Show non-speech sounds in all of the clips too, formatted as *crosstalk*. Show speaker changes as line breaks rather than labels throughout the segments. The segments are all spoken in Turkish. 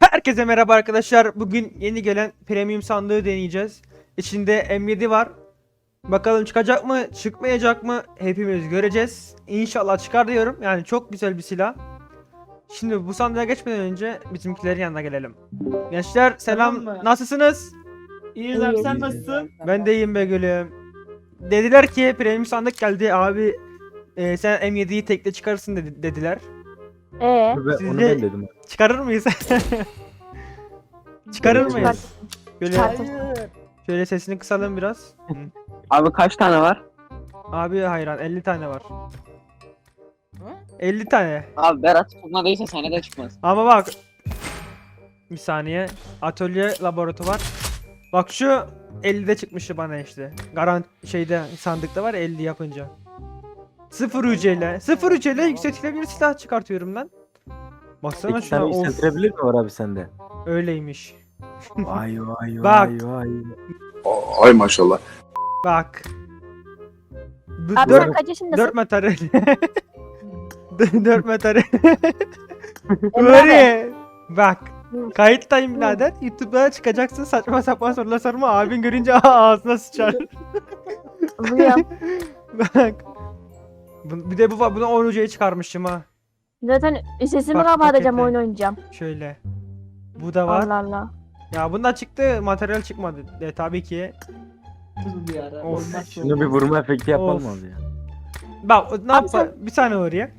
Herkese merhaba arkadaşlar. Bugün yeni gelen premium sandığı deneyeceğiz. İçinde M7 var. Bakalım çıkacak mı, çıkmayacak mı hepimiz göreceğiz. İnşallah çıkar diyorum. Yani çok güzel bir silah. Şimdi bu sandığa geçmeden önce bizimkilerin yanına gelelim. Gençler selam.
Tamam mı?
Nasılsınız?
İyiyiz abi sen nasılsın?
Ben de iyiyim be gülüm. Dediler ki premium sandık geldi abi. e, sen M7'yi tekte çıkarırsın dedi- dediler.
Ee,
ben,
Sizce-
onu ben dedim.
Çıkarır mıyız? *laughs* Çıkarır mıyız? Böyle şöyle sesini kısalım biraz. Hı.
Abi kaç tane var?
Abi hayran 50 tane var. 50 tane.
Abi Berat tutmadıysa sana da çıkmaz.
Ama bak bir saniye. Atölye laboratuvar. Bak şu 50'de çıkmıştı bana işte. Garant şeyde sandıkta var 50 yapınca. 0 UC'yle. 0 UC'yle yükseltilebilir silah çıkartıyorum lan. Baksana
İki
şuna
tane
of
yükseltilebilir mi var abi sende?
öyleymiş. *laughs*
Vay vay
Bak.
vay vay.
Ay maşallah.
Bak. Bu
abi
dört-
sen kaç yaşındasın?
4 materyal. 4 materyal.
Emre
Böyle. Bak. Kayıttayım birader. YouTube'a çıkacaksın saçma sapan sorular sorma. Abin görünce *laughs* ağzına sıçar.
Buyur. *laughs*
Bak. Bu- Bir de bu var. Bunu 10 ucuya çıkarmışım ha.
Zaten sesimi
Bak,
kapatacağım
pakete.
oyun oynayacağım.
Şöyle. Bu da var.
Allah Allah.
Ya bundan çıktı materyal çıkmadı. E, tabii ki.
Kızım bir ara.
Of.
Olmaz
Şunu bir vurma efekti yapalım
Of.
abi ya.
Bak ne
Abi
yapar? Bir tane oraya.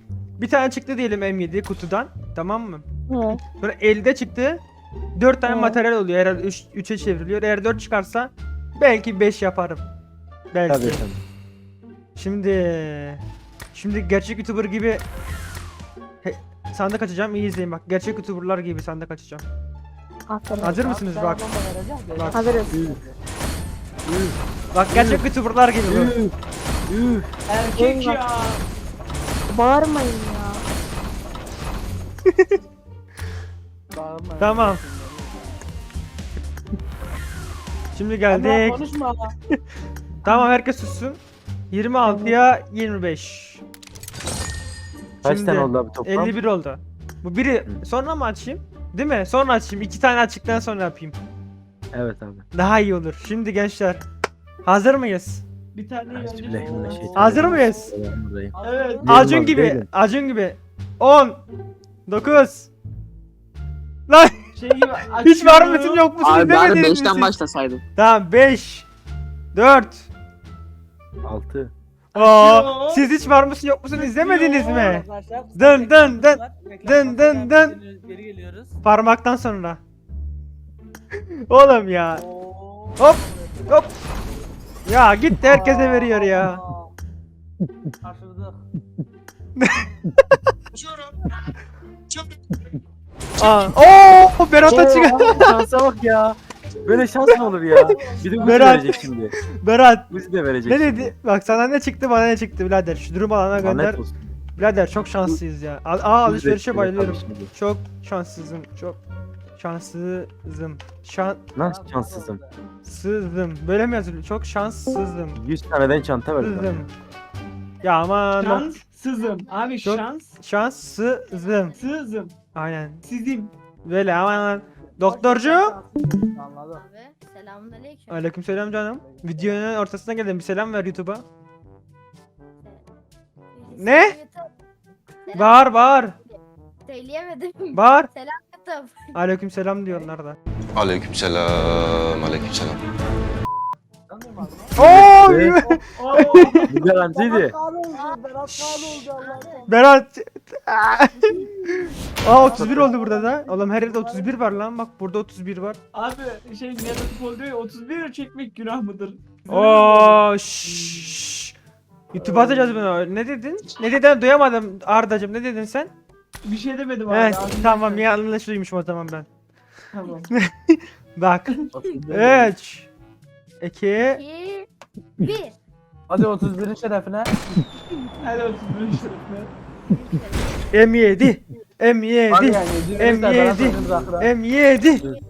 Bir tane çıktı diyelim M7 kutudan. Tamam mı?
He.
Sonra elde çıktı. 4 tane
Hı.
materyal oluyor. Eğer 3 3'e çevriliyor. Eğer 4 çıkarsa belki 5 yaparım. Belki.
Tabii tabii.
Şimdi şimdi gerçek YouTuber gibi He, sandık açacağım. İyi izleyin bak. Gerçek YouTuber'lar gibi sandık açacağım.
Aferin.
Hazır mısınız bak? Bak.
Hazırız.
Bak gerçek YouTuber'lar gibi bu.
Erkek ya.
Bağırmayın ya.
Bağırma. *laughs*
Tamam. Şimdi
Ama
geldik.
konuşma. *laughs*
Tamam herkes sussun. 26'ya 25.
Kaç
Şimdi
tane oldu abi toplam?
51 oldu. Bu biri sonra mı açayım? Değil mi? Sonra açayım. İki tane açtıktan sonra yapayım.
Evet abi.
Daha iyi olur. Şimdi gençler. Hazır mıyız?
Bir tane.
Bismillahirrahmanirrahim.
Hazır mıyız?
Buradayım.
Evet.
Acun gibi.
değilim.
Acun gibi. 10 9 Lan
Şey gibi *laughs*
hiç var mısın yok musun
Abi bari
izlemediniz mi
5'ten
siz?
başlasaydın.
Tamam 5 4
Altı.
Aa, siz hiç var mısın yok musun izlemediniz mi? Dın dın dın. Dın dın dın.
Geri geliyoruz.
Parmaktan sonra. *laughs* Oğlum ya. Hop, hop. Ya gitti herkese veriyor ya.
Şaşırdık.
Aa. Oo Berat'a çık.
Şansa bak ya. *laughs* Böyle şans mı olur ya? Bir de
Berat.
verecek şimdi.
Berat
Uzi de verecek
ne
şimdi.
dedi? Bak sana ne çıktı bana ne çıktı birader. Şu durum alana gönder.
Lanet olsun.
Birader çok şanslıyız ya. Aa
Uzi de
alışverişe bayılıyorum.
tabii şimdi.
Çok şanssızım. Çok şanssızım.
Nasıl şanssızım?
Şanssızım. Böyle mi yazılıyor? Çok şanssızım.
100 taneden çanta verdim.
Sızım. Ya aman.
Şans sızım. Abi
Çok-
şans
Şanssızım.
sızım.
Aynen.
Sizim.
Böyle aman. Doktorcu.
Anladım.
Abi selamünaleyküm.
Aleykümselam canım. Videonun ortasına geldim. Bir selam ver YouTube'a. Ne?
Selam
Bağır bağır.
Söyleyemedim.
Bağır.
YouTube.
Aleykümselam diyorlar da.
Aleykümselam. Aleykümselam.
Oo!
Evet.
Oo.
Bu garantiydi.
Berat. *laughs* Aa 31 oldu burada da. Oğlum her yerde 31 var lan. Bak burada 31 var.
Abi şey negatif oluyor ya 31 çekmek günah mıdır?
Oo şşş. YouTube'a atacağız bunu. Ne dedin? Ne dedin? Duyamadım Ardacığım. Ne dedin sen?
Bir şey demedim abi.
Evet
ağzımdan
tamam yanlış duymuşum o zaman ben.
Tamam. *laughs*
Bak. 3 2
2 1
Hadi 31'in şerefine.
Hadi 31 şerefine.
M7
Hadi
M7
yani.
M7. M7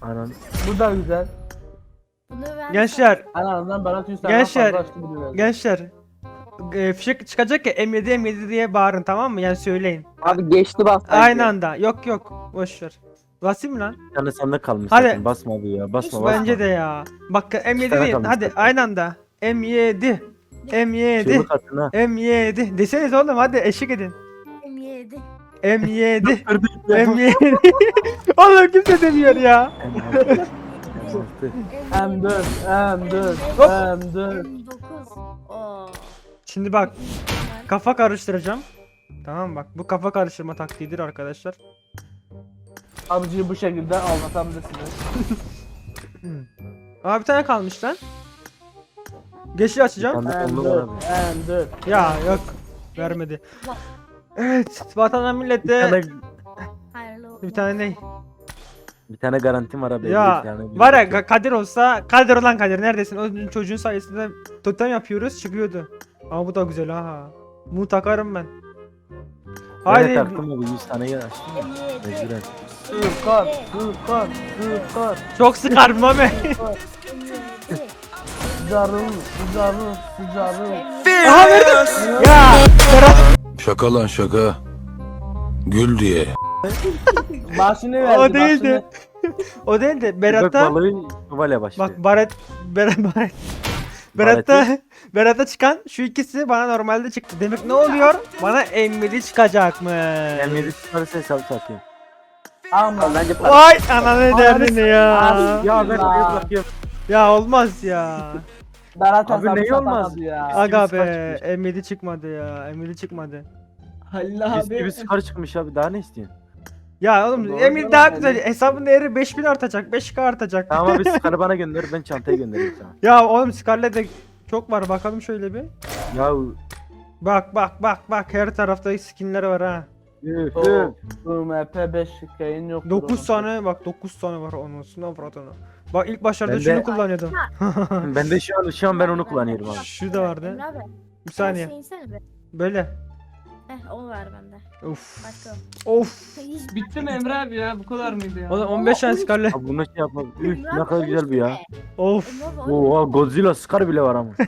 Anan.
Bu da güzel.
Gençler
Berat 100 tane
Gençler, gençler e, fişek çıkacak ya M7 M7 diye bağırın tamam mı? Yani söyleyin.
Abi geçti bak.
Aynı anda. Yok yok. Boş ver. Basayım mı lan?
Tane sandık kalmış
Hadi.
zaten. Basma abi ya. Basma basma.
Bence de ya. Bak M7
tane
değil. Hadi
zaten.
aynı anda. M7. M7.
Çığlık atın ha.
M7. Deseniz oğlum hadi eşlik edin.
M7.
M7. M7. oğlum kimse demiyor ya.
M4, M4,
Hop.
M4.
M9. Oo.
Şimdi bak kafa karıştıracağım. Tamam bak bu kafa karıştırma taktiğidir arkadaşlar.
Abici bu şekilde anlatabilirsiniz.
Aa bir tane kalmış lan. Geçi açacağım.
Sandık oldu var
M4,
abi.
M4.
Ya yok vermedi. Evet vatana
Bir
millete
tane,
Hayırlı
bir tane ne?
bir tane garantim var abi.
Ya
bir tane
var ya Ka- Kadir olsa Kadir olan Kadir neredesin? O çocuğun sayesinde totem yapıyoruz çıkıyordu. Ama bu da güzel ha. Bunu takarım ben.
Haydi.
Haydi.
taktım abi 100 tane ya.
M7.
Mecburen.
Sırkar, sırkar, sırkar.
Çok sıkar Mami. *laughs*
M7.
Zarıl, zarıl, zarıl.
Aha verdim. Ya.
Şaka lan şaka. Gül diye.
Başını verdi,
O değildi.
başını.
O değil de
Bak
Berat'ta
Valya başlıyor.
bak Baret Berat Baret Berat'ta Berat'ta çıkan şu ikisi bana normalde çıktı. Demek ne oluyor? Bana M7 çıkacak mı?
M7 çıkarsa hesap satayım.
Ama
Bence para.
Vay ananı derdini ya.
Ya ben bakıyorum.
Ya olmaz ya.
Berat
Abi neyi olmaz?
ya.
Aga be? M7 çıkmadı ya. M7 çıkmadı.
Halil
Biz
abi.
gibi skor çıkmış abi daha ne istiyorsun?
Ya oğlum
Doğru
M7
diyor
daha
yani.
güzel. Hesabın değeri 5000 artacak. 5k artacak.
Tamam abi *laughs* skarı bana gönder ben çantayı göndereyim sana.
Ya oğlum Scarlet'de çok var. Bakalım şöyle bir.
Ya
Bak bak bak bak her tarafta skinler var ha.
üf üf.
Bu MP 5 yayın yok.
9 tane bak 9 tane var onun üstüne Fırat'ını. Bak ilk başlarda
Ben de-
şunu kullanıyordum. *laughs*
Ben de şu an şu an ben onu kullanıyorum abi.
Şu da vardı.
Emre abi.
Bir saniye.
Şey insene be.
Böyle.
Heh onu ver bende.
Uf.
Başka yok.
Of.
Hiç- *laughs*
Bitti mi Emre abi ya? Bu kadar mıydı ya?
Oğlum 15 tane Scarlet.
Abi bunu şey yapma. Üf ne kadar güzel bir ya.
Of.
Emre abi, onu-
Oha Godzilla Scar bile var ama. *laughs*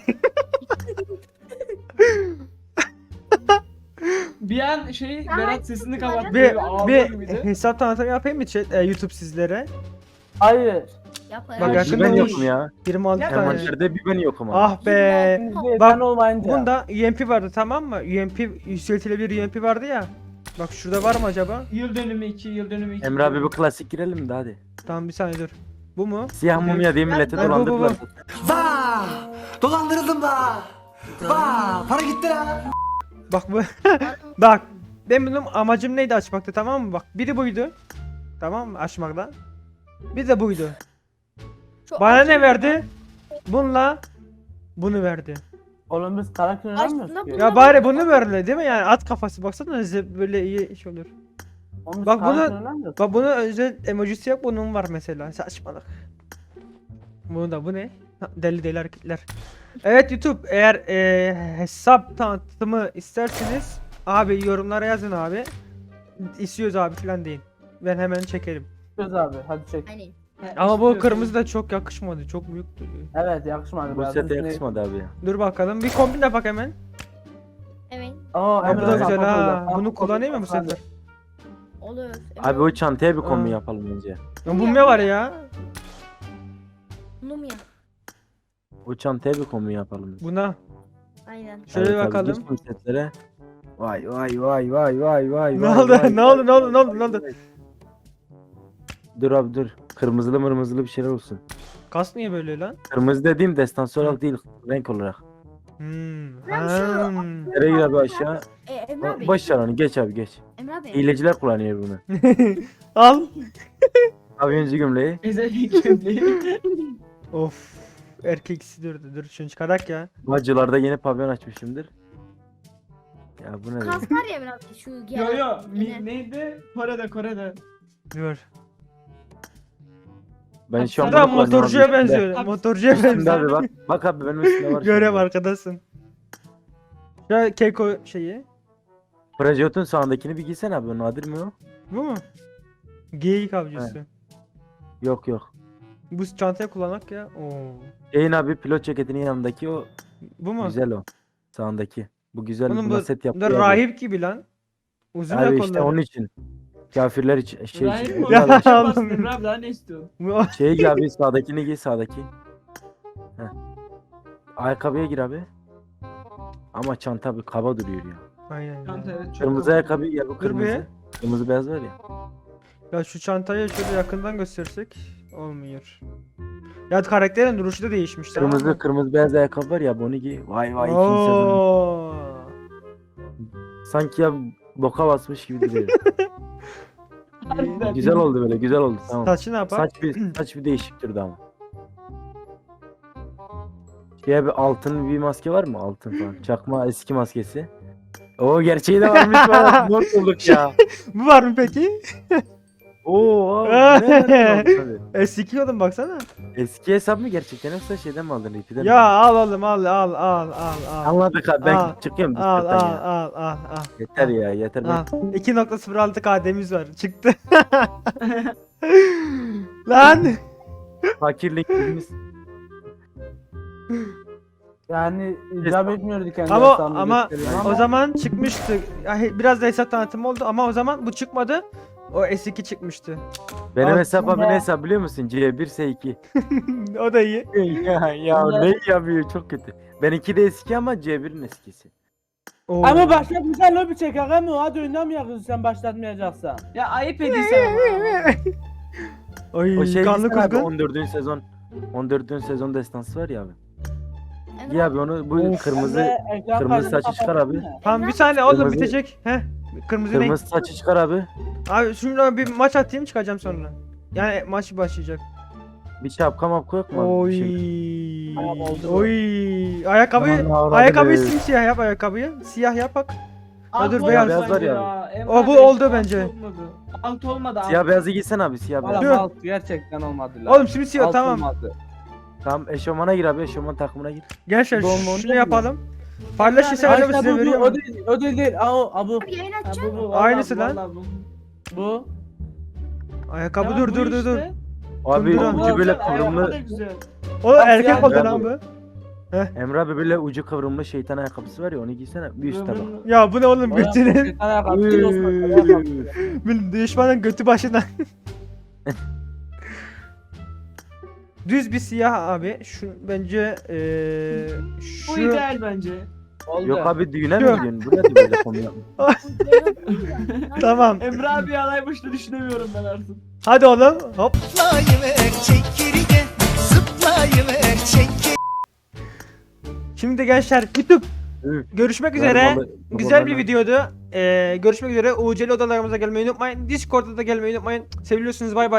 Bir an şey Berat sesini kapattı.
Bir,
ağlıyor
bir hesap tanıtımı yapayım mı chat, e, YouTube sizlere?
Hayır.
Yap
Bak yakında
ben yokum ya.
26 tane.
Envanterde bir ben yokum abi.
Ah be. Bak,
olmayınca.
Bunda UMP vardı tamam mı? UMP yükseltilebilir UMP vardı ya. Bak şurada var mı acaba?
Yıl dönümü 2, yıl dönümü 2.
Emre abi bu klasik girelim de hadi.
Tamam bir saniye dur. Bu mu?
Siyah mumya diye
bu, bu,
dolandırdılar.
Dolandırıldım da. Ba, para gitti la.
Bak bu. *laughs* Bak. Ben bunun amacım neydi açmakta tamam mı? Bak biri buydu. Tamam mı açmakta. Bir de buydu.
Şu
Bana ne verdi? Bununla bunu verdi.
Oğlum biz karakter
Aslında
oynamıyoruz ki.
bu-
Ya bari bunu verdi değil mi? Yani at kafası baksana ze- böyle iyi iş olur.
Oğlum biz
Bak bunu-
karakter oynamıyoruz.
Bak bunun özel emojisi yok bunun var mesela. Saçmalık. Bunu da bu ne? Ha, Deli deli hareketler. Evet YouTube eğer e, hesap tanıtımı isterseniz abi yorumlara yazın abi. İstiyoruz abi falan deyin. Ben hemen çekerim.
Göz abi hadi çek.
Hani.
Ama bu kırmızı da çok yakışmadı. Çok büyük duruyor.
Evet yakışmadı.
Bu
biraz.
sete
Üstüne-
yakışmadı abi ya.
Dur bakalım. Bir kombin de bak hemen.
Evet.
Aa,
bu da güzel ha. Bunu kullanayım mı bu sefer?
Olur.
Abi o çantaya bir kombi
Aa.
yapalım bence.
Ya bu ne var ya?
Numya.
O çantaya bir kombi yapalım.
Buna.
Aynen.
Şöyle
Evet abi,
bakalım.
geçtim setlere. Vay vay vay vay vay vay
Ne
vay,
oldu?
vay, *laughs*
Ne oldu? Ne oldu? Ne oldu? Ne oldu?
Dur abi dur. Kırmızılı mırmızılı bir şeyler olsun.
Kas niye böyle lan?
Kırmızı dediğim destan olarak değil renk olarak.
Hmm.
Ben
hmm.
Nereye gir abi aşağı?
E, Emre abi.
Boş ver onu geç abi geç.
Emre abi.
Hileciler kullanıyor bunu. *laughs*
Al.
Aviyoncı gömleği. *laughs*
Bize gömleği.
Of. Erkeksi dur dur şunu çıkarak ya.
Bacılarda yeni pavyon açmışımdır. Ya bu ne?
Kas var ya Emre abi. Şu
yo
gel.
yo.
Yine.
Mi, neydi? Kore'de Kore'de.
Dur.
Ben şu an
Adam
bunu kullanıyorum
motorcuya
abi, üstünde.
benziyor. Motorcuya benziyor.
abi bak. Bak abi benim üstümde var. *laughs*
Görev arkadasın. Ya keko şeyi.
Projot'un sağındakini bir giysen abi. Nadir mi o?
Bu mu? Geyik avcısı.
Yok yok.
Bu çantaya kullanak ya. Oo.
Yayın abi pilot ceketinin yanındaki o
Bu mu?
güzel o. Sağındaki. Bu güzel
Oğlum
buna
bu,
set
bu
yapıyor.
da
abi.
rahip gibi lan. Uzun
Abi işte onun için. Kafirler için şey
İbrahim
Ya
ya, ya daha ne istiyorsun? *laughs*
şey giy abi sağdakini giy sağdaki. Heh. Ayakkabıya gir abi. Ama çanta bir kaba duruyor ya.
Aynen.
Çanta
ya.
evet çok
Kırmızı ayakkabı ya bu kırmızı.
bir.
Kırmızı beyaz var ya.
Ya şu çantayı şöyle yakından göstersek olmuyor. Ya karakterin duruşu da değişmiş. tamam
Kırmızı
mı?
kırmızı beyaz ayakkabı var ya bunu giy. Vay vay ikinci sezon.
Oo.
Sanki ya boka basmış gibi duruyor. *laughs*
Harbiden.
güzel oldu böyle güzel oldu tamam.
Saçı ne yapar?
Saç bir *clears throat* saç bir değişik durdu ama. Şeye bir altın bir maske var mı? Altın falan. Çakma eski maskesi. O gerçeği de varmış var. *laughs* Mor olduk ya.
Bu var mı peki? *laughs*
Oo. *laughs* ne oldu
S2 oğlum baksana.
Eski hesap mı gerçekten yoksa şeyden mi aldın? Repeat'den mi
Ya al oğlum al al al al al.
Anladık abi ben
Al,
çıkıyorum
Al
Discord'dan
al
ya.
al al al.
Yeter ya yeter. Ben...
Al. 2.06 KD'miz var. Çıktı. *laughs* Lan.
Fakirlik birimiz.
Yani icap etmiyordu kendi
Ama
hesabını
ama
gösteriyor
o zaman çıkmıştı. Ya he- Biraz da hesap tanıtımı oldu ama o zaman bu çıkmadı. O S2 çıkmıştı.
Benim
Aslında-
ne hesap biliyor musun? C1 S2. *laughs*
o da iyi. *laughs*
ya ya ne yapıyor çok kötü. Benimki de eski ama C1'in eskisi.
Oo.
Ama başlatmışlar lobi çekek ama hadi oynamayalım sen başlatmayacaksan.
Ya ayıp ediyorsun.
Oy, *laughs*
O şey
kanlı
abi
kuzgun.
14. sezon 14. sezon destansı var ya abi. Ya abi onu bu
Of.
kırmızı
Emre, ekran
kırmızı
kaydını
saçı çıkar abi.
kapatsana.
Tamam bir saniye oğlum
Kırmızı-
bitecek. Heh. Kırmızı, renk.
kırmızı saçı çıkar abi.
Abi şunu bir maç atayım çıkacağım sonra. Yani maç başlayacak.
Bir şapka mapka yok mu abi?
Oy.
Bir.
Tamam, oldu bu.
Oy. Ayakkabıyı
Aman
ayakkabıyı simsiyah yap ayakkabıyı. Siyah yap bak.
Alt
dur, beyaz.
Beyaz var ya.
Emre
O, bu
abi,
oldu
alt
bence.
olmadı. Alt olmadı.
Siyah
alt.
beyazı giysen abi siyah beyaz.
Valla
Yok.
alt gerçekten olmadı lan.
Oğlum simsiyah
Alt
tamam.
olmadı.
Tamam eşofmana gir abi eşofman takımına gir.
Gençler
Doğum
şunu
olacak
yapalım. Paylaş
Yani
hesabını
Arkadaşlar
size
bu, bu,
veriyorum.
o değil, o değil değil. Aa, o, aa, bu,
abi yayın
Ha,
açacağım.
bu, bu, vallahi
Aynısı
bu,
lan.
vallahi bu.
bu.
Ayakkabı
Tamam,
dur
bu
dur dur dur.
işte.
Abi
Kunduran.
ucu böyle
ayakkabı
kıvrımlı
da güzel.
O erkek
siyah
oldu lan bu.
Emre abi böyle ucu kıvrımlı şeytan ayakkabısı var ya onu giysene bir üst tabak.
Ya bu ne oğlum
Bayağı
götünün.
ayakkabı, bir ayakkabı. *laughs*
Düşmanın götü başına. *laughs* Düz bir siyah abi. Şu bence eee Şu
ideal bence.
Oldu.
Yok abi düğüne mi
Yok.
gidiyorsun? Bu ne böyle konu yapma. *laughs*
tamam.
Emre abi alaymıştı düşünemiyorum ben artık.
Hadi oğlum. Hop. Şimdi gençler YouTube
Üf.
görüşmek üzere.
balı-
Güzel bir
babalarına.
videoydu. Ee, görüşmek üzere. UCL odalarımıza gelmeyi unutmayın. Discord'da da gelmeyi unutmayın. Seviyorsunuz. Bay bay.